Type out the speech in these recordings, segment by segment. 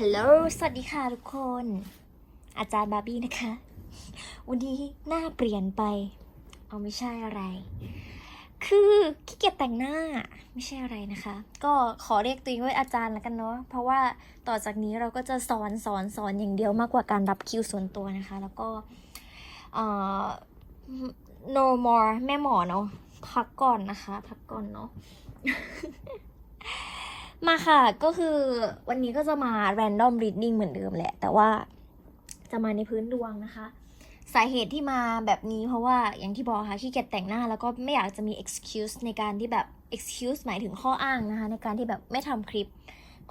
ฮัลโหล สวัสดีค่ะทุกคน อาจารย์บาร์บี้นะคะ วันนี้หน้าเปลี่ยนไป เอาไม่ใช่อะไร คือขี้เกียจแต่งหน้า ไม่ใช่อะไรนะคะ ก็ขอเรียกตัวเองว่าอาจารย์แล้วกันเนาะ เพราะว่าต่อจากนี้เราก็จะสอนสอนสอนอย่างเดียวมากกว่าการรับคิวส่วนตัวนะคะ แล้วก็เอ่อ no more แม่หมอเนาะ พักก่อนนะคะ พักก่อนเนาะ มาค่ะก็คือวันนี้ก็จะมา random reading เหมือนเดิมแหละ แต่ว่าจะมาในพื้นดวงนะคะ สาเหตุที่มาแบบนี้เพราะว่าอย่างที่บอกค่ะขี้เกียจแต่งหน้า แล้วก็ไม่อยากจะมี excuse ในการที่แบบ excuse หมายถึงข้ออ้างนะคะ ในการที่แบบไม่ทำคลิป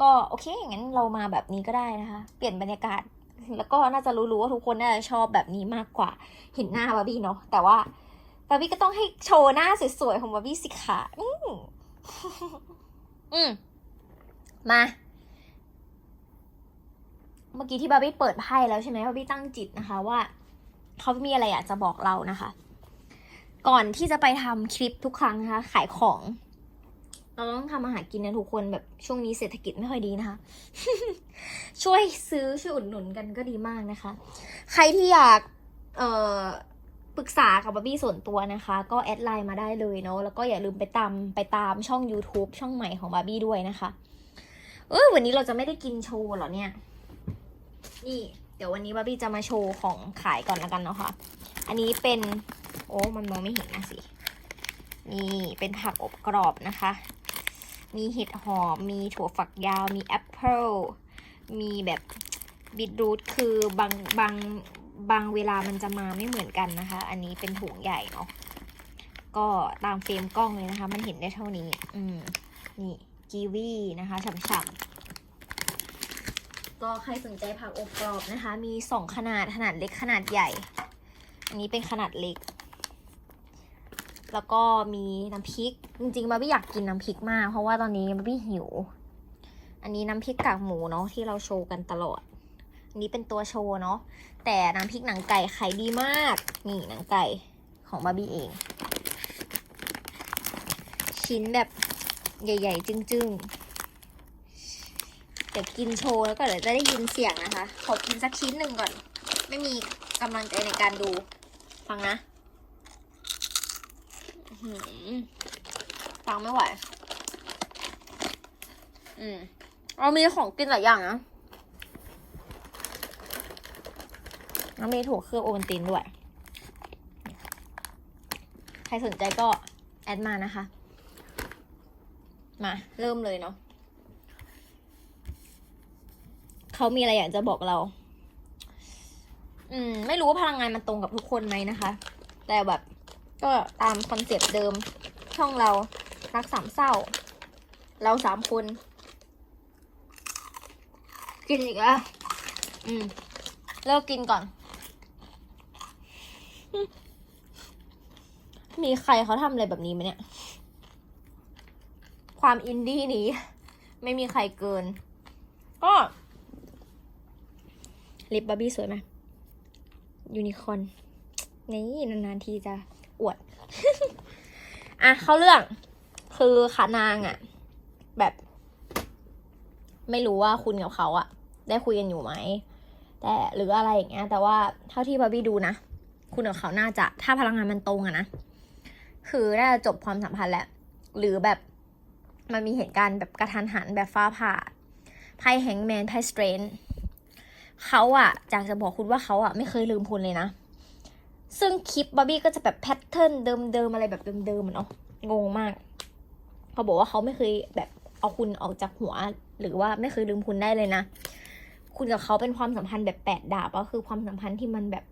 ก็โอเคงั้นเรามาแบบนี้ก็ได้นะคะ เปลี่ยนบรรยากาศ แล้วก็น่าจะรู้ๆว่าทุกคนน่าจะชอบแบบนี้มากกว่าเห็นหน้าบาร์บี้เนาะแต่ว่าบาร์บี้ก็ต้องให้โชว์หน้าสวยๆของบาร์บี้สิคะอืมอืม มา เมื่อกี้ที่บาร์บี้เปิดไพ่แล้วใช่ไหมบาร์บี้ตั้งจิตนะคะว่าเขามีอะไรอยากจะบอกเรานะคะ ก่อนที่จะไปทำคลิปทุกครั้งนะคะ ขายของ เราต้องทำอาหารกินนะทุกคนแบบช่วงนี้เศรษฐกิจไม่ค่อยดีนะคะ ช่วยซื้อช่วยอุดหนุนกันก็ดีมากนะคะ ใครที่อยากเอ่อปรึกษากับบาร์บี้ส่วนตัวนะคะ ก็แอดไลน์มาได้เลยเนาะแล้วก็อย่าลืมไปตามไปตามช่อง YouTube ช่องใหม่ของบาร์บี้ด้วยนะคะ เออวันนี้เราจะไม่ได้กินโชว์หรอเนี่ย นี่ เดี๋ยววันนี้บาร์บี้จะมาโชว์ของขายก่อนละกันเนาะคะ่ะ อันนี้เป็น โอ้ มันมองไม่เห็นนะสิ นี่ เป็นผักอบกรอบนะคะ มีเห็ดหอม มีถั่วฝักยาว มีแอปเปิลมีแบบบีทรูทคือบางบางบางเวลามันจะมาไม่เหมือนกันนะคะ อันนี้เป็นถุงใหญ่เนาะ ก็ตามเฟรมกล้องเลยนะคะ มันเห็นได้เท่านี้ อืม นี่ กีวีนะคะฉ่ำๆก็ใครสนใจผักอบกรอบนะคะ มีสองขนาดขนาดเล็กขนาดใหญ่ อันนี้เป็นขนาดเล็ก แล้วก็มีน้ำพริก จริงๆบาร์บี้อยากกินน้ำพริกมาก เพราะว่าตอนนี้บาร์บี้หิว อันนี้น้ำพริกกากหมูเนาะที่เราโชว์กันตลอดอันนี้เป็นตัวโชว์เนาะแต่น้ำพริกหนังไก่ขายดีมาก นี่หนังไก่ของบาร์บี้เอง ชิ้นแบบ ใหญ่ ๆ จึ้งๆ เดี๋ยวกินโชว์แล้วก็เดี๋ยวจะได้ยินเสียงนะคะ ขอกินสักชิ้นหนึ่งก่อน ไม่มีกำลังใจในการดู ฟังนะฟังไม่ไหว อืมเรามีของกินหลายอย่างนะแล้วมีถั่วเคลือบโอวัลตินด้วย ใครสนใจก็แอดมานะคะ มา เริ่มเลยเนาะเขามีอะไรอยากจะบอกเรา อืม ไม่รู้ว่าพลังงานมันตรงกับทุกคนไหมนะคะ แต่แบบ ก็ตามคอนเซปต์เดิม ช่องเรารักสามเศร้า เราสามคน กินอีกอะอืม เลิกกินก่อน มีใครเขาทำอะไรแบบนี้ไหมเนี่ย ความอินดี้นี้ ไม่มีใครเกิน ก็ลิปบาร์บี้สวยไหมยูนิคอร์นนี่นานๆทีจะอวด อะ เข้าเรื่อง คือขานางอะแบบ ไม่รู้ว่าคุณกับเขาอะได้คุยกันอยู่ไหม แต่หรืออะไรอย่างเงี้ย แต่ว่าเท่าที่บาร์บี้ดูนะ คุณกับเขาน่าจะ ถ้าพลังงานมันตรงอะนะ คือน่าจะจบความสัมพันธ์แหละ หรือแบบ มันมีเหตุการณ์แบบกระทันหันแบบฟ้าผ่าไพ่แฮงแมนไพ่สเตรนเขาอะอยากจะบอกคุณว่าเขาอะไม่เคยลืมคุณเลยนะ ซึ่งคลิปบาร์บี้ก็จะแบบแพทเทิร์นเดิมๆอะไรแบบเดิมๆอะเนาะงงมาก เขาบอกว่าเขาไม่เคยแบบเอาคุณออกจากหัว หรือว่าไม่เคยลืมคุณได้เลยนะ คุณกับเขาเป็นความสัมพันธ์แบบแปดดาบก็คือความสัมพันธ์ที่มันแบบ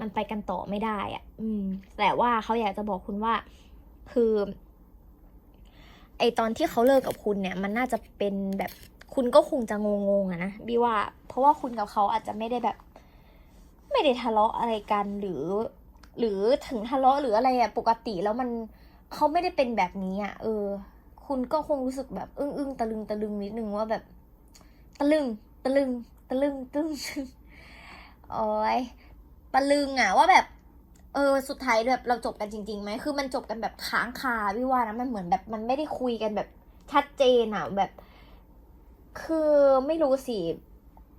มันไปกันต่อไม่ได้อะ อืม แต่ว่าเขาอยากจะบอกคุณว่า คือ ไอตอนที่เขาเลิกกับคุณเนี่ย มันน่าจะเป็นแบบคุณก็คงจะงงๆอะนะบีว่า เพราะว่าคุณกับเขาอาจจะไม่ได้แบบ ไม่ได้ทะเลาะอะไรกันหรือ หรือถึงทะเลาะหรืออะไรอะปกติแล้วมันเขาไม่ได้เป็นแบบนี้อะเออ คุณก็คงรู้สึกแบบอึ้งอึ้งตะลึงตะลึงนิดนึงว่าแบบ ตะลึง ตะลึง ตะลึงตึ้งโอ้ยตะลึงอะว่าแบบ เออสุดท้ายแบบเราจบกันจริงๆไหมคือมันจบกันแบบค้างคาพี่ว่านะมันเหมือนแบบมันไม่ได้คุยกันแบบชัดเจนอะแบบ คือไม่รู้สิ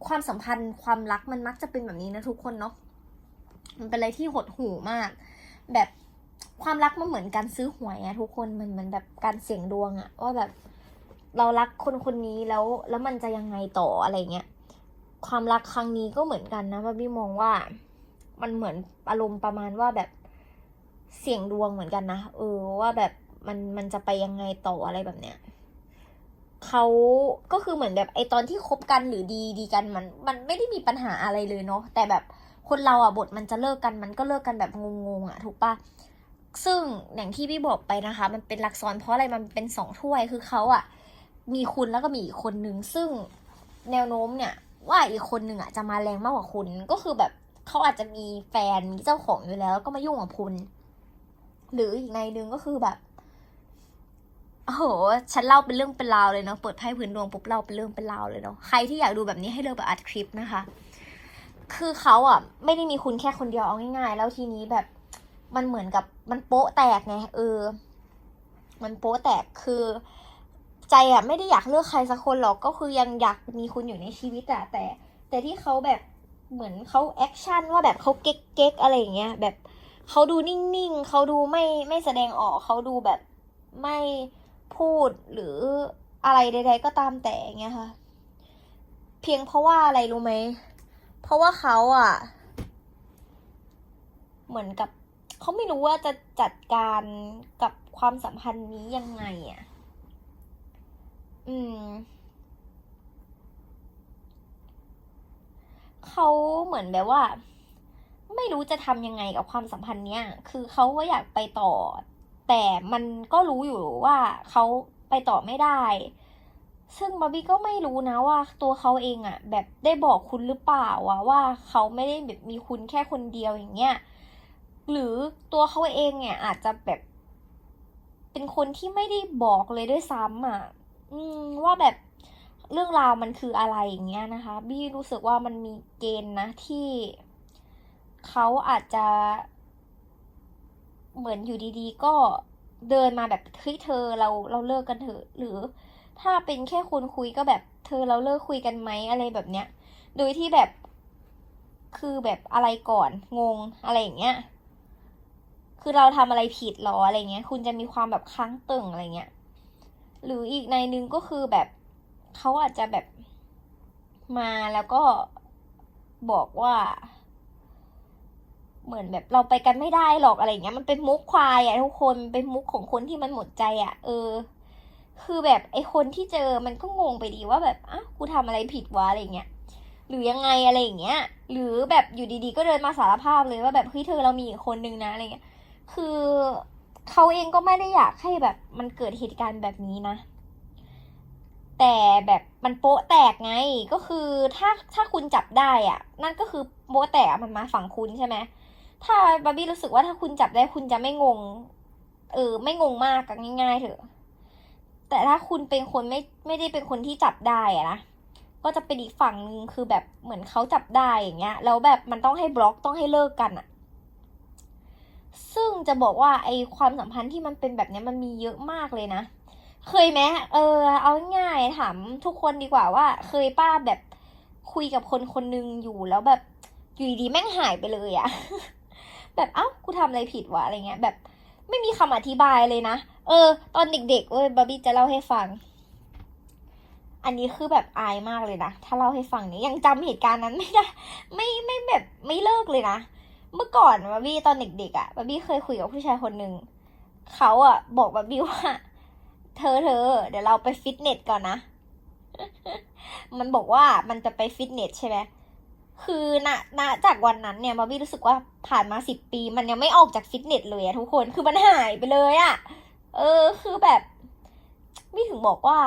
ความสัมพันธ์ความรักมันมักจะเป็นแบบนี้นะทุกคนเนาะมันเป็นอะไรที่หดหู่มาก แบบความรักมันเหมือนการซื้อหวยอะทุกคนมันเหมือนแบบการเสี่ยงดวงอะว่าแบบเรารักคนคนนี้แล้วแล้วมันจะยังไงต่ออะไรเงี้ยความรักครั้งนี้ก็เหมือนกันนะว่าพี่มองว่า มันเหมือนอารมณ์ประมาณว่าแบบเสี่ยงดวงเหมือนกันนะเออว่าแบบมันมันจะไปยังไงต่ออะไรแบบเนี้ยเขาก็คือเหมือนแบบไอตอนที่คบกันหรือดีดีกันมัน มันไม่ได้มีปัญหาอะไรเลยเนาะแต่แบบคนเราอะบทมันจะเลิกกันมันก็เลิกกันแบบงงๆอะถูกปะซึ่งอย่างที่พี่บอกไปนะคะ มันเป็นลักซ้อนเพราะอะไรมันเป็นสองถ้วยคือเขาอะ มีคุณแล้วก็มีอีกคนนึงซึ่งแนวโน้มเนี่ย ว่าอีกคนหนึ่งอะจะมาแรงมากกว่าคุณก็คือแบบ เขาอาจจะมีแฟนมีเจ้าของอยู่แล้วแล้ว ก็มายุ่งกับคุณ หรืออีกในนึงก็คือแบบโอ้โหฉันเล่าเป็นเรื่องเป็นราวเลยเนาะเปิดไพ่พื้นดวงปุ๊บเล่าเป็นเรื่องเป็นราวเลยเนาะใครที่อยากดูแบบนี้ให้เลือกแบบอัดคลิปนะคะ คือเขาอะ ไม่ได้มีคุณแค่คนเดียวเอาง่ายๆ แล้วทีนี้แบบมันเหมือนกับมันโป๊ะแตกไงเออ มันโป๊ะแตกคือ ใจอะ ไม่ได้อยากเลือกใครสักคนหรอกก็คือยังอยากมีคุณอยู่ในชีวิตอะแต่ แต่ที่เขาแบบ เหมือนเขาแอคชั่นว่าแบบเขาเก๊กเก๊กๆอะไรอย่างเงี้ยแบบเขาดูนิ่งๆเขาดูไม่ไม่แสดงออกเขาดูแบบไม่พูดหรืออะไรใด ๆ ก็ตามแต่เงี้ยค่ะ เพียงเพราะว่าอะไรรู้ไหม เพราะว่าเขาอะ เหมือนกับเขาไม่รู้ว่าจะจัดการกับความสัมพันธ์นี้ยังไงอะ อืม เขาเหมือนแบบว่า ไม่รู้จะทำยังไงกับความสัมพันธ์เนี้ย คือเขาก็อยากไปต่อ แต่มันก็รู้อยู่ว่าเขาไปต่อไม่ได้ ซึ่งบาร์บี้ก็ไม่รู้นะว่า ตัวเขาเองอะแบบได้บอกคุณหรือเปล่าวะว่าเขาไม่ได้แบบมีคุณแค่คนเดียวอย่างเงี้ย หรือตัวเขาเองเนี่ยอาจจะแบบ เป็นคนที่ไม่ได้บอกเลยด้วยซ้ำอะว่าแบบ เรื่องราวมันคืออะไรอย่างเงี้ยนะคะ บี้รู้สึกว่ามันมีเกณฑ์นะที่เขาอาจจะ เหมือนอยู่ดีๆ ก็เดินมาแบบเฮ้ยเธอเราเราเลิกกันเถอะหรือถ้าเป็นแค่คนคุยก็แบบเธอเราเลิกคุยกันไหมอะไรแบบเนี้ย โดยที่แบบคือแบบอะไรก่อนงงอะไรอย่างเงี้ย คือเราทำอะไรผิดหรออะไรเงี้ย คุณจะมีความแบบค้างตึงอะไรเงี้ย หรืออีกในนึงก็คือแบบ เขาอาจจะแบบมาแล้วก็บอกว่า เหมือนแบบเราไปกันไม่ได้หรอกอะไรเงี้ย มันเป็นมุกควายอะทุกคนเป็นมุกของคนที่มันหมดใจอะเออ คือแบบไอคนที่เจอมันก็งงไปดีว่าแบบอ้ากูทำอะไรผิดวะอะไรเงี้ยหรือยังไงอะไรอย่างเงี้ย หรือแบบอยู่ดีๆ ก็เดินมาสารภาพเลยว่าแบบเฮ้ยเธอเรามีอีกคนนึงนะอะไรเงี้ย คือเขาเองก็ไม่ได้อยากให้แบบมันเกิดเหตุการณ์แบบนี้นะ แต่แบบมันโป๊ะแตกไงก็คือถ้าถ้าคุณจับได้อะนั่นก็คือโป๊ะแตกมันมาฝั่งคุณใช่ไหมถ้าบาร์บี้รู้สึกว่าถ้าคุณจับได้คุณจะไม่งง เออ ไม่งงมากกันง่าย ๆ เถอะ แต่ถ้าคุณเป็นคนไม่ไม่ได้เป็นคนที่จับได้อะนะก็จะเป็นอีกฝั่งนึงคือแบบเหมือนเขาจับได้อย่างเงี้ยแล้วแบบมันต้องให้บล็อกต้องให้เลิกกันอะซึ่งจะบอกว่าไอความสัมพันธ์ที่มันเป็นแบบนี้มันมีเยอะมากเลยนะ เคยไหมเออ เอาง่ายถามทุกคนดีกว่าว่า เคยป้าแบบคุยกับคนคนหนึงอยู่แล้วแบบอยู่ดีแม่งหายไปเลยอะแบบเอ้ากูทำอะไรผิดวะอะไรเงี้ย แบบไม่มีคำอธิบายเลยนะเออ ตอนเด็กๆเว้ยบาร์บี้จะเล่าให้ฟัง อันนี้คือแบบอายมากเลยนะถ้าเล่าให้ฟังนี้ยังจำเหตุการณ์นั้นไม่ได้ไม่ไม่แบบไม่เลิกเลยนะเมื่อก่อนบาร์บี้ตอนเด็กๆอะ่ะบาร์บี้เคยคุยกับผู้ชายคนหนึ่งเขาอะ่ะ บอกบาร์บี้ว่า เธอเธอ เดี๋ยวเราไปฟิตเนสก่อนนะ มันบอกว่ามันจะไปฟิตเนสใช่ไหมคือณณจากวันนั้นเนี่ยบาร์บี้รู้สึกว่าผ่านมาสิบปี มันยังไม่ออกจากฟิตเนสเลยอะทุกคน คือมันหายไปเลยอะเออ คือแบบบี้ถึงบอกว่า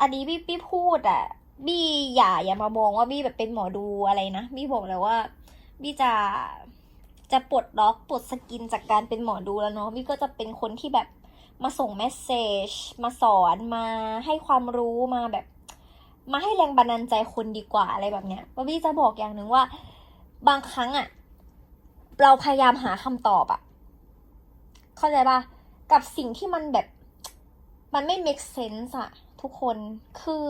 อันนี้บี้บี้พูดอะบี้อย่าอย่ามามองว่าบี้แบบเป็นหมอดูอะไรนะบี้บอกแล้วว่า บี้จะจะปลดล็อกปลดสกินจากการเป็นหมอดูแล้วเนาะบี้ก็จะเป็นคนที่แบบ มาส่งเมสเซจมาสอนมาให้ความรู้มาแบบ มาให้แรงบันดาลใจคนดีกว่าอะไรแบบเนี้ยบาร์บี้จะบอกอย่างหนึ่งว่า บางครั้งอะเราพยายามหาคำตอบอะเข้าใจปะกับสิ่งที่มันแบบ มันไม่ make sense อะทุกคนคือ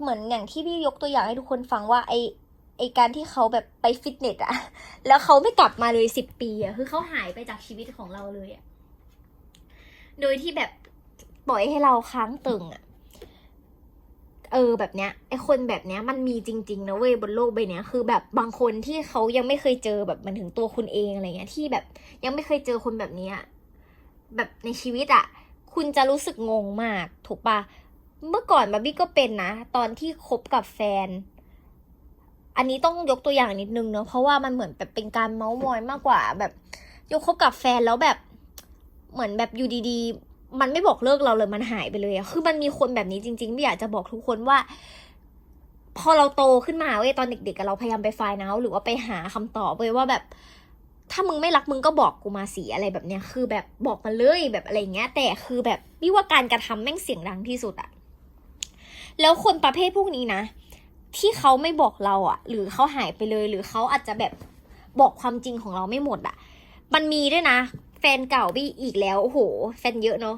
เหมือนอย่างที่พี่ยกตัวอย่างให้ทุกคนฟังว่าไอไอการที่เขาแบบไปฟิตเนสอะแล้วเขาไม่กลับมาเลยสิบปีอะคือเขาหายไปจากชีวิตของเราเลยอะ โดยที่แบบปล่อยให้เราค้างตึงอะเออแบบเนี้ยไอคนแบบเนี้ยมันมีจริงๆนะเว้ยบนโลกใบเนี้ยคือแบบบางคนที่เขายังไม่เคยเจอแบบมันถึงตัวคุณเองอะไรเงี้ยที่แบบยังไม่เคยเจอคนแบบเนี้ยแบบในชีวิตอะคุณจะรู้สึกงงมาก ถูกปะเมื่อก่อนบาร์บี้ก็เป็นนะ ตอนที่คบกับแฟน อันนี้ต้องยกตัวอย่างนิดนึงเนอะเพราะว่ามันเหมือนแบบเป็นการเมาส์มอยมากกว่า แบบยกคบกับแฟนแล้วแบบ เหมือนแบบอยู่ดีๆ มันไม่บอกเลิกเราเลยมันหายไปเลยอะคือมันมีคนแบบนี้จริงๆไม่อยากจะบอกทุกคนว่า พอเราโตขึ้นมาเว้ยตอนเด็กๆเราพยายามไปไฟน์เอาหรือว่าไปหาคำตอบเว้ยว่าแบบ ถ้ามึงไม่รักมึงก็บอกกูมาสีอะไรแบบเนี้ย คือแบบบอกมาเลยแบบอะไรเงี้ย แต่คือแบบพี่ว่าการกระทำแม่งเสียงดังที่สุดอะแล้วคนประเภทพวกนี้นะที่เขาไม่บอกเราอะหรือเขาหายไปเลย หรือเขาอาจจะแบบบอกความจริงของเราไม่หมดอะมันมีด้วยนะ ฟนเก่าบี้อีกแล้วโอ้โห แฟนเยอะเนาะ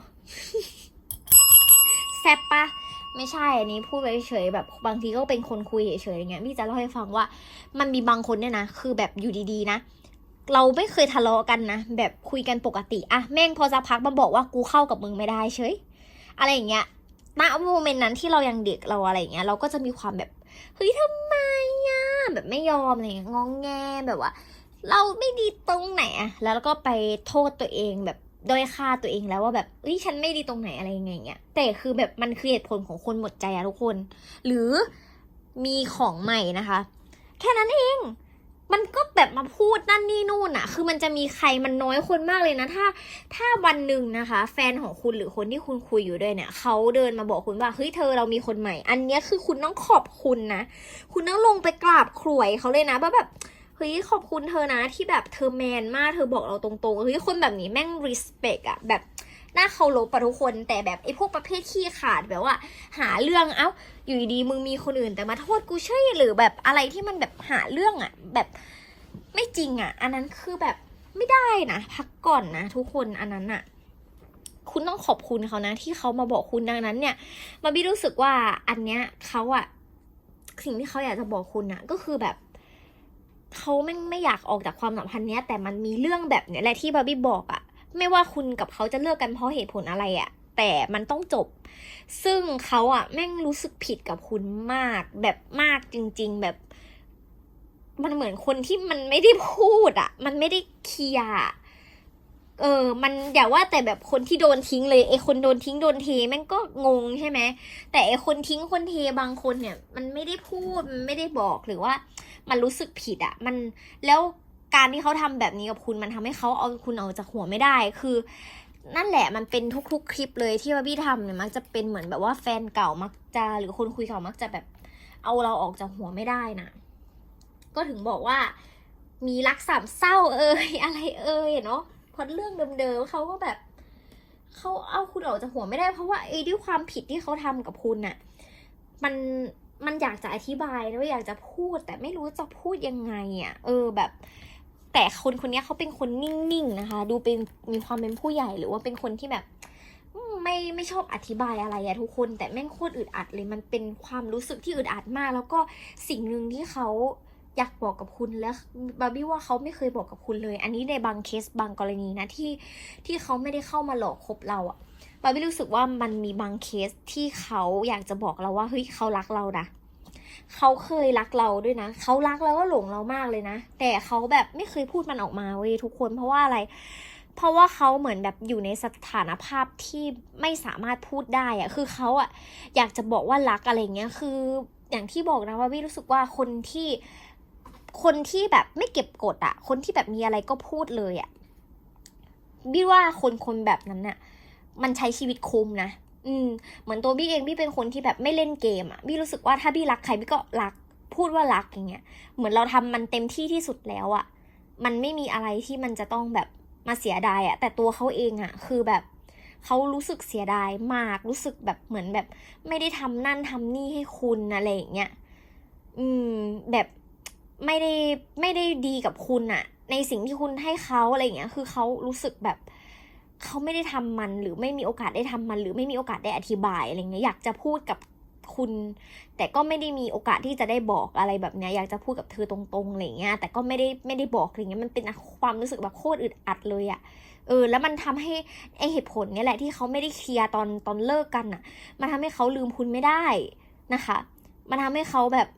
แซบปะไม่ใช่ อันนี้พูดไปเฉยแบบบางทีก็เป็นคนคุยเฉยๆอย่างเงี้ยพี่จะเล่าให้ฟังว่า มันมีบางคนเนี่ยนะ คือแบบอยู่ดีๆนะ เราไม่เคยทะเลาะกันนะ แบบคุยกันปกติอะแม่งพอสักพักมาบอกว่ากูเข้ากับมึงไม่ได้เฉย อะไรอย่างเงี้ยณโมเมนต์นั้นที่เรายังเด็กเราอะไรอย่างเงี้ย เราก็จะมีความแบบเฮ้ยทำไมอะแบบไม่ยอมอะไรเงี้ยงองแงแบบว่า เราไม่ดีตรงไหนอะแล้วก็ไปโทษตัวเองแบบด้อยค่าตัวเองแล้วว่าแบบเฮ้ยฉันไม่ดีตรงไหนอะไรยังไงเงี้ย แต่คือแบบมันคือเหตุผลของคนหมดใจอะทุกคน หรือมีของใหม่นะคะ แค่นั้นเอง มันก็แบบมาพูดนั่นนี่นู่นอะคือมันจะมีใครมันน้อยคนมากเลยนะ ถ้า ถ้าวันหนึ่งนะคะ แฟนของคุณหรือคนที่คุณคุยอยู่ด้วยเนี่ยเขาเดินมาบอกคุณว่าเฮ้ยเธอเรามีคนใหม่ อันเนี้ยคือคุณต้องขอบคุณนะ คุณต้องลงไปกราบขลวยเขาเลยนะว่าแบบ เฮ้ยขอบคุณเธอนะที่แบบเธอแมนมากเธอบอกเราตรงๆเฮ้ยคนแบบนี้แม่ง respect อะแบบน่าเคารพอะทุกคนแต่แบบไอ้พวกประเภทขี้ขาดแบบว่า หาเรื่องเอ้า อยู่ดีมึงมีคนอื่นแต่มาโทษกูใช่หรือแบบอะไรที่มันแบบหาเรื่องอะแบบไม่จริงอะอันนั้นคือแบบไม่ได้นะพักก่อนนะ ทุกคนอันนั้นอะคุณต้องขอบคุณเขานะ ที่เขามาบอกคุณดังนั้นเนี่ยมาบี้รู้สึกว่าอันเนี้ยเขาอะสิ่งที่เขาอยากจะบอกคุณอะก็คือแบบ เขาไม่ไม่อยากออกจากความสัมพันธ์เนี้ยแต่มันมีเรื่องแบบเนี้ยแหละที่บาร์บี้บอกอะไม่ว่าคุณกับเขาจะเลิกกันเพราะเหตุผลอะไรอะแต่มันต้องจบ ซึ่งเขาอะแม่งรู้สึกผิดกับคุณมากแบบมากจริง ๆ แบบ มันเหมือนคนที่มันไม่ได้พูดอะมันไม่ได้เคลียร์เออ มันอย่าว่าแต่แบบคนที่โดนทิ้งเลยไอคนโดนทิ้งโดนเทแม่งก็งงใช่ไหมแต่ไอคนทิ้งคนเทบางคนเนี่ย มันไม่ได้พูดมันไม่ได้บอกหรือว่า มันรู้สึกผิดอะมันแล้วการที่เขาทำแบบนี้กับคุณมันทำให้เขาเอาคุณออกจากหัวไม่ได้ คือ นั่นแหละมันเป็นทุกๆ คลิปเลยที่ว่าพี่ทำเนี่ยมักจะเป็นเหมือนแบบว่าแฟนเก่ามักจะหรือคนคุยเก่ามักจะแบบ เอาเราออกจากหัวไม่ได้นะก็ถึงบอกว่า มีรักสามเศร้าเอ่ยอะไรเอ่ยเนาะเพราะเรื่องเดิมๆเขาก็แบบเขาเอาคุณออกจากหัวไม่ได้เพราะว่าไอ้ด้วยความผิดที่เขาทำกับคุณน่ะ มัน มันอยากจะอธิบายแล้วอยากจะพูด แต่ไม่รู้จะพูดยังไงอะ่ะ เออแบบ แต่คนคนนี้เขาเป็นคนนิ่งๆนะคะ ดูเป็นมีความเป็นผู้ใหญ่หรือว่าเป็นคนที่แบบไม่ไม่ชอบอธิบายอะไรอะทุกคน แต่แม่งโคตรอึดอัดเลยมันเป็นความรู้สึกที่อึดอัดมาก แล้วก็สิ่งหนึ่งที่เขา อยากบอกกับคุณแล้วบาร์บี้ว่าเขาไม่เคยบอกกับคุณเลย อันนี้ในบางเคสบางกรณีนะที่ที่เขาไม่ได้เข้ามาหลอกคบเราอะบาร์บี้รู้สึกว่ามันมีบางเคสที่เขาอยากจะบอกเราว่าเฮ้ยเขารักเรานะเขาเคยรักเราด้วยนะเขารักแล้วก็หลงเรามากเลยนะ แต่เขาแบบไม่เคยพูดมันออกมาเว้ยทุกคนเพราะว่าอะไร เพราะว่าเขาเหมือนแบบอยู่ในสถานภาพที่ไม่สามารถพูดได้อะคือเขาอะอยากจะบอกว่ารักอะไรเงี้ยคืออย่างที่บอกนะว่าวิรู้สึกว่าคนที่ คนที่แบบไม่เก็บกดอะคนที่แบบมีอะไรก็พูดเลยอะบี้ว่าคนคนแบบนั้นน่ะ มันใช้ชีวิตคุ้มนะอืม เหมือนตัวบี้เองบี้เป็นคนที่แบบไม่เล่นเกมอะบี้รู้สึกว่าถ้าบี้รักใครบี้ก็รัก พูดว่ารักอย่างเงี้ย เหมือนเราทำมันเต็มที่ที่สุดแล้วอะมันไม่มีอะไรที่มันจะต้องแบบมาเสียดายอะแต่ตัวเขาเองอะคือแบบเขารู้สึกเสียดายมาก รู้สึกแบบเหมือนแบบ ไม่ได้ทำนั่นทำนี่ให้คุณอะไรอย่างเงี้ย อืม แบบ ไม่ได้ไม่ได้ดีกับคุณอะในสิ่งที่คุณให้เขาอะไรอย่างเงี้ย คือเขารู้สึกแบบเขาไม่ได้ทำมันหรือไม่มีโอกาสได้ทำมัน หรือไม่มีโอกาสได้อธิบายอะไรเงี้ยอยากจะพูดกับคุณ แต่ก็ไม่ได้มีโอกาสที่จะได้บอกอะไรแบบเนี้ยอยากจะพูดกับเธอตรงๆอะไรเงี้ยแต่ก็ไม่ได้ไม่ได้บอกอะไรเงี้ยมันเป็นความรู้สึกแบบโคตรอึดอัดเลยอะเออแล้วมันทำให้ไอเหตุผลเนี้ยแหละที่เขาไม่ได้เคลียร์ตอนตอนเลิกกันอะมันทำให้เขาลืมคุณไม่ได้นะคะ มันทำให้เขาแบบ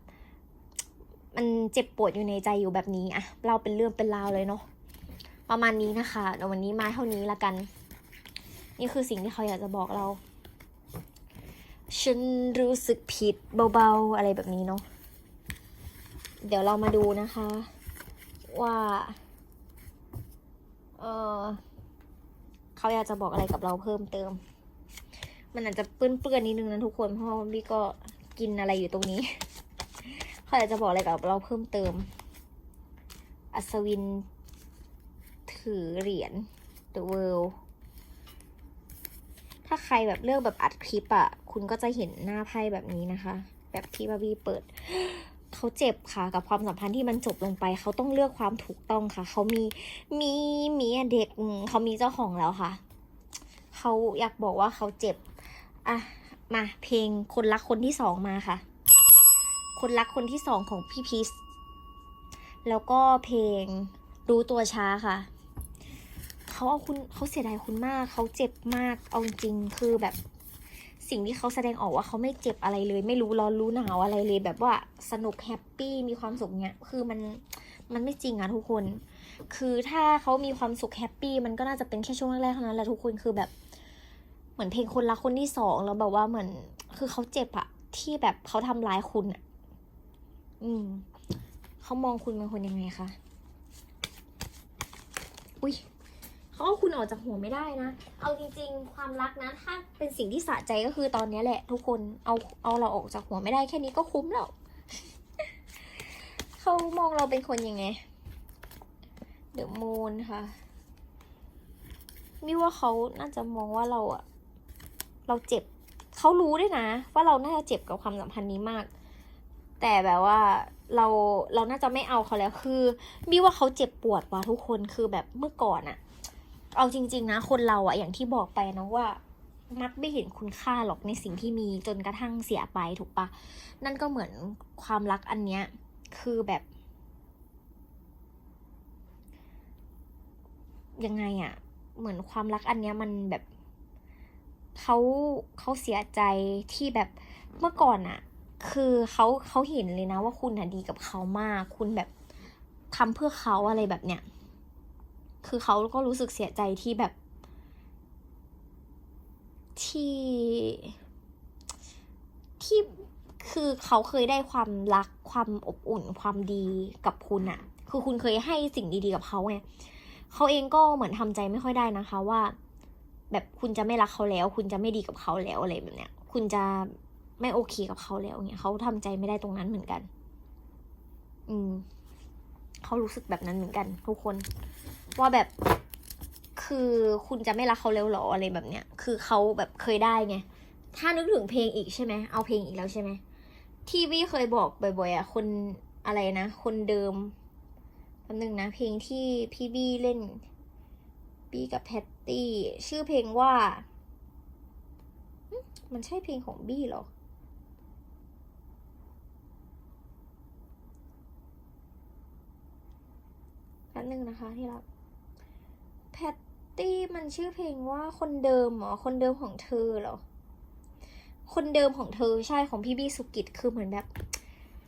มันเจ็บปวดอยู่ในใจอยู่แบบนี้อะเราเป็นเรื่องเป็นราวเลยเนาะประมาณนี้นะคะเดี๋ยววันนี้มาเท่านี้ละกัน นี่คือสิ่งที่เขาอยากจะบอกเรา ฉันรู้สึกผิดเบาๆอะไรแบบนี้เนาะเดี๋ยวเรามาดูนะคะ ว่า เออเขาอยากจะบอกอะไรกับเราเพิ่มเติม มันอาจจะเปื้อนๆนิดนึงนะทุกคนเพราะว่าพี่ก็กินอะไรอยู่ตรงนี้ เขาอยากจะบอกอะไรกับเราเพิ่มเติม อัศวิน ถือเหรียญ The World ถ้าใครแบบเลือกแบบอัดคลิปอะ่ะ คุณก็จะเห็นหน้าไพ่แบบนี้นะคะ แบบที่บาบี้เปิด เขาเจ็บค่ะ กับความสัมพันธ์ที่มันจบลงไป เขาต้องเลือกความถูกต้องค่ะ เขามีมีเมียเด็กเขามีเจ้าของแล้วค่ะ เขาอยากบอกว่าเขาเจ็บ อะ มาเพลงคนรักคนที่สองมาค่ะ คนรักคนที่สองของพี่พีชแล้วก็เพลงรู้ตัวช้าค่ะ เขาเอาคุณเขาเสียดายคุณมาก เขาเจ็บมาก เอาจริงคือแบบสิ่งที่เขาแสดงออกว่าเขาไม่เจ็บอะไรเลย ไม่รู้ร้อนรู้หนาวอะไรเลย แบบว่าสนุกแฮปปี้มีความสุขเนี่ยคือมันมันไม่จริงอะทุกคน คือถ้าเขามีความสุขแฮปปี้มันก็น่าจะเป็นแค่ช่วงแรกๆเท่านั้นแหละทุกคนคือแบบ เหมือนเพลงคนรักคนที่สองแล้วแบบว่าเหมือนคือเขาเจ็บอะที่แบบเขาทำร้ายคุณอะ อืมเขามองคุณเป็นคนยังไงคะ อุ้ยเขาเอาคุณออกจากหัวไม่ได้นะ เอาจริงๆ ความรักนะ ถ้าเป็นสิ่งที่สะใจก็คือตอนนี้แหละ ทุกคน เอาเอาเราออกจากหัวไม่ได้แค่นี้ก็คุ้มแล้ว เขามองเราเป็นคนยังไง เดอะมูนค่ะมิว่าเขาน่าจะมองว่าเราอะเราเจ็บ เขารู้ด้วยนะ ว่าเราน่าจะเจ็บกับความสัมพันธ์นี้มาก แต่แบบว่าเราเราน่าจะไม่เอาเขาแล้วคือมิว่าเขาเจ็บปวดว่ะทุกคนคือแบบเมื่อก่อนอะเอาจริง ๆ นะ คนเราอะอย่างที่บอกไปนะว่า มักไม่เห็นคุณค่าหรอกในสิ่งที่มีจนกระทั่งเสียไปถูกปะนั่นก็เหมือนความรักอันเนี้ย คือแบบ ยังไงอะเหมือนความรักอันเนี้ยมันแบบเขาเขาเสียใจที่แบบเมื่อก่อนอะ คือเขาเขาเห็นเลยนะว่าคุณอะดีกับเขามาก คุณแบบทำเพื่อเขาอะไรแบบเนี้ย คือเขาก็รู้สึกเสียใจที่แบบ ที่ที่คือเขาเคยได้ความรักความอบอุ่นความดีกับคุณอะคือคุณเคยให้สิ่งดีๆกับเขาไงเขาเองก็เหมือนทำใจไม่ค่อยได้นะคะว่า แบบคุณจะไม่รักเขาแล้ว คุณจะไม่ดีกับเขาแล้วอะไรแบบเนี้ย คุณจะ ไม่โอเคกับเขาแล้วเนี่ยเขาทำใจไม่ได้ตรงนั้นเหมือนกัน อืมเขารู้สึกแบบนั้นเหมือนกัน ทุกคน ว่าแบบคือคุณจะไม่รักเขาแล้วหรออะไรแบบเนี้ย คือเขาแบบเคยได้ไง ถ้านึกถึงเพลงอีกใช่ไหมเอาเพลงอีกแล้วใช่ไหมที่วี่เคยบอกบ่อยๆอะ คนอะไรนะ คนเดิมแป๊บนึงนะ เพลงที่พี่บี้เล่นบี้กับแพตตี้ ชื่อเพลงว่า มันใช่เพลงของบี้หรอ ป๊บนึงนะคะที่รักแพตตี้มันชื่อเพลงว่าคนเดิมเหรอคนเดิมของเธอเหรอ คนเดิมของเธอใช่ของพี่บี้สุกิจคือเหมือนแบบ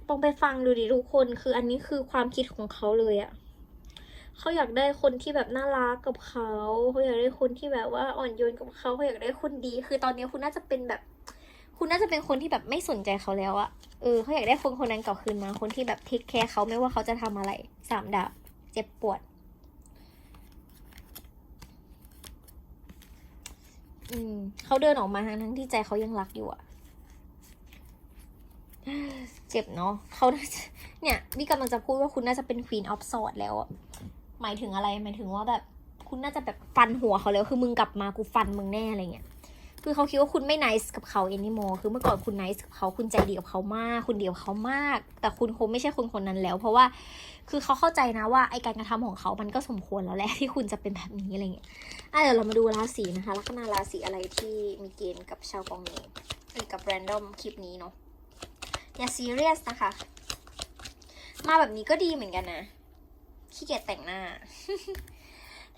ต้องไปฟังดูดิทุกคนคืออันนี้คือความคิดของเขาเลยอะเขาอยากได้คนที่แบบน่ารักกับเขาเขาอยากได้คนที่แบบว่าอ่อนโยนกับเขาเขาอยากได้คนดี คือตอนนี้คุณน่าจะเป็นแบบ คุณน่าจะเป็นคนที่แบบไม่สนใจเขาแล้วอะเออเขาอยากได้คนคนนั้นกลับคืนมาคนที่แบบเทคแคร์เขาไม่ว่าเขาจะทำอะไรสามดาบ เจ็บปวด อืมเขาเดินออกมาทั้งทั้งที่ใจเขายังรักอยู่อะเจ็บเนาะเขาเนี่ยพี่กำลังจะพูดว่าคุณน่าจะเป็น Queen of Swords แล้ว หมายถึงอะไร หมายถึงว่าแบบ คุณน่าจะแบบฟันหัวเขาแล้ว คือมึงกลับมากูฟันมึงแน่อะไรเงี้ย คือเขาคิดว่าคุณไม่ nice กับเขา anymore คือเมื่อก่อนคุณ nice กับเขาคุณใจดีกับเขามาก คุณเดียวเขามาก แต่คุณคงไม่ใช่คนคนนั้นแล้ว เพราะว่าคือเขาเข้าใจนะว่าไอการกระทำของเขามันก็สมควรแล้วแหละที่คุณจะเป็นแบบนี้อะไรเงี้ยอะเดี๋ยวเรามาดูราศีนะคะลัคนาราศีอะไรที่มีเกณฑ์กับชาวกองนี้อีกกับแรนดอมคลิปนี้เนาะอย่าซีเรียสนะคะ มาแบบนี้ก็ดีเหมือนกันนะขี้เกียจแต่งหน้า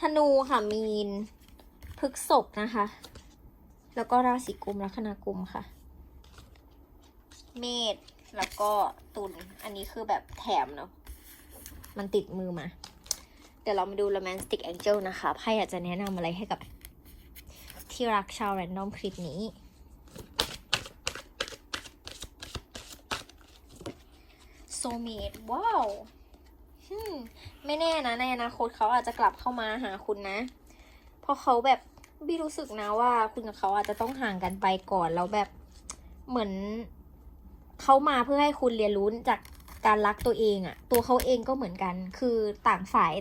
ธนูค่ะมีนพฤกษบนะคะ แล้วก็ราศีกุมลัคนากุมค่ะ เมษแล้วก็ตุลอันนี้คือแบบแถมเนาะมันติดมือมา เดี๋ยวเรามาดู Romantic Angel นะคะไพ่อยากจะแนะนำอะไรให้กับ ที่รักชาวแรนดอมคลิปนี้ โซเมดว้าวฮึมไม่แน่นะในอนาคตเขาอาจจะกลับเข้ามาหาคุณนะ เพราะเขาแบบ บี้รู้สึกนะว่าคุณกับเขาอาจจะต้องห่างกันไปก่อนแล้วแบบเหมือนเขามาเพื่อให้คุณเรียนรู้จากการรักตัวเองอะตัวเขาเองก็เหมือนกัน คือต่างฝ่าย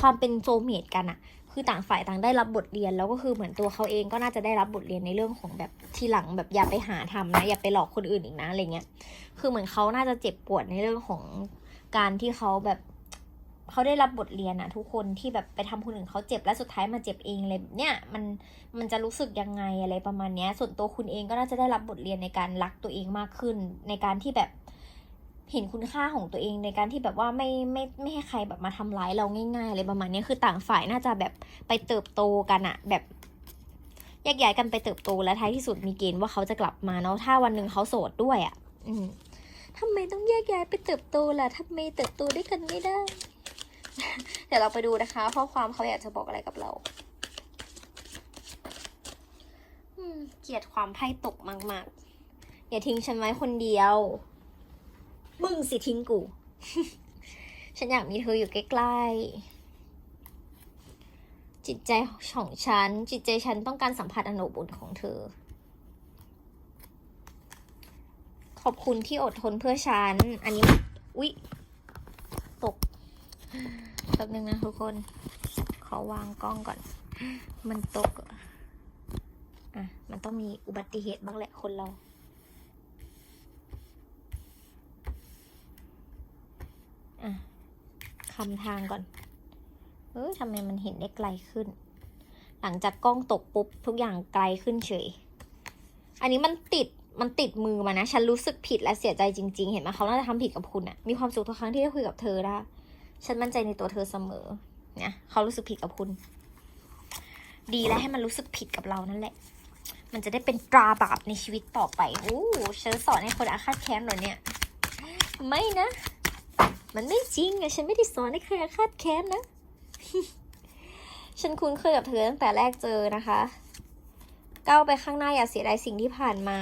ความเป็นโซเมดกันอะคือต่างฝ่ายต่างได้รับบทเรียนแล้วก็คือเหมือนตัวเขาเองก็น่าจะได้รับบทเรียนในเรื่องของแบบทีหลังแบบอย่าไปหาทำนะอย่าไปหลอกคนอื่นอีกนะอะไรเงี้ย คือเหมือนเขาน่าจะเจ็บปวดในเรื่องของการที่เขาแบบ เขาได้รับบทเรียนอะทุกคนที่แบบไปทำคนอื่นเขาเจ็บแล้วสุดท้ายมาเจ็บเองอะไรแบบเนี้ยมันมันจะรู้สึกยังไงอะไรประมาณเนี้ย ส่วนตัวคุณเองก็น่าจะได้รับบทเรียนในการรักตัวเองมากขึ้น ในการที่แบบเห็นคุณค่าของตัวเองในการที่แบบว่าไม่ไม่ไม่ให้ใครแบบมาทำร้ายเราง่ายๆอะไรประมาณนี้คือต่างฝ่ายน่าจะแบบไปเติบโตกันอะแบบแยกย้ายกันไปเติบโตและท้ายที่สุดมีเกณฑ์ว่าเขาจะกลับมาเนาะถ้าวันหนึ่งเขาโสดด้วยอะอืมทำไมต้องแยกย้ายไปเติบโตล่ะทำไมเติบโตด้วยกันไม่ได้ เดี๋ยวเราไปดูนะคะข้อความเขาอยากจะบอกอะไรกับเราเกลียดความไพ่ตกมาก ๆ อย่าทิ้งฉันไว้คนเดียว มึงสิทิ้งกู ฉันอยากมีเธออยู่ใกล้ๆ จิตใจของฉัน จิตใจฉันต้องการสัมผัสอนอบอุ่นของเธอ ขอบคุณที่อดทนเพื่อฉัน อันนี้ อุ๊ย แป๊บนึงนะทุกคน ขอวางกล้องก่อน มันตก อะ มันต้องมีอุบัติเหตุบ้างแหละคนเรา อะคำทางก่อน เออทำไมมันเห็นได้ไกลขึ้น หลังจากกล้องตกปุ๊บ ทุกอย่างไกลขึ้นเฉย อันนี้มันติดมันติดมือมานะ ฉันรู้สึกผิดและเสียใจจริง ๆ เห็นไหมเขาน่าจะทำผิดกับคุณอะมีความสุขทุกครั้งที่ได้คุยกับเธอนะ ฉันมั่นใจในตัวเธอเสมอ เนี่ยเขารู้สึกผิดกับคุณ ดีแล้วให้มันรู้สึกผิดกับเรานั่นแหละ มันจะได้เป็นตราบาปในชีวิตต่อไปโอ้ฉันสอนให้คนอาฆาตแค้นหรอเนี่ย ไม่นะ มันไม่จริงอะฉันไม่ได้สอนให้ใครอาฆาตแค้นนะ ฉันคุ้นเคยกับเธอตั้งแต่แรกเจอนะคะ ก้าวไปข้างหน้าอย่าเสียดายสิ่งที่ผ่านมา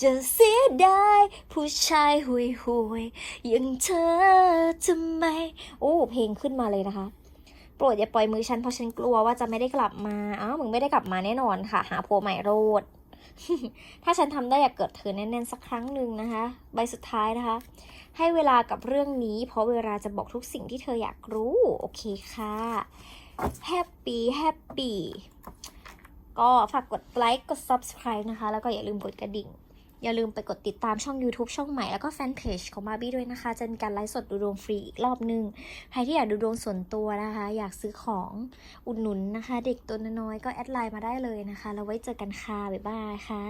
จะเสียดายผู้ชายห่วยห่วยๆอย่างเธอทำไม โอ้เพลงขึ้นมาเลยนะคะ โปรดอย่าปล่อยมือฉันเพราะฉันกลัวว่าจะไม่ได้กลับมา อ้าวมึงไม่ได้กลับมาแน่นอนค่ะ หาโพใหม่โรด ถ้าฉันทำได้อยากเกิดเธอแน่นๆสักครั้งหนึ่งนะคะ ใบสุดท้ายนะคะ ให้เวลากับเรื่องนี้ เพราะเวลาจะบอกทุกสิ่งที่เธออยากรู้ โอเคค่ะแฮปปี้แฮปปี้ ก็ฝากกดไลค์กด subscribe นะคะ แล้วก็อย่าลืมกดกระดิ่ง อย่าลืมไปกดติดตามช่อง YouTube ช่องใหม่ แล้วก็แฟนเพจของบาร์บี้ด้วยนะคะ จะมีการไลฟ์สดดูดวงฟรีอีกรอบนึง ใครที่อยากดูดวงส่วนตัวนะคะ อยากซื้อของอุดหนุนนะคะ เด็กตัวน้อยก็แอดไลน์มาได้เลยนะคะ แล้วไว้เจอกันค่ะ บ๊ายบายค่ะ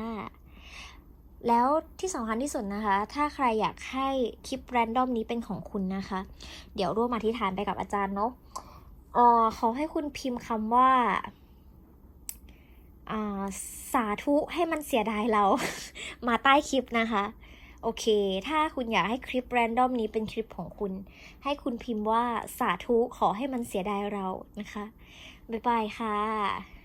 แล้วที่สำคัญที่สุดนะคะ ถ้าใครอยากให้คลิปแรนดอมนี้เป็นของคุณนะคะ เดี๋ยวร่วมอธิษฐานไปกับอาจารย์เนาะเอ่อเขาให้คุณพิมพ์คำว่า สาธุให้มันเสียดายเรา มาใต้คลิปนะคะ โอเค ถ้าคุณอยากให้คลิปแรนดอมนี้เป็นคลิปของคุณ ให้คุณพิมพ์ว่าสาธุขอให้มันเสียดายเรานะคะ บ๊ายบายค่ะ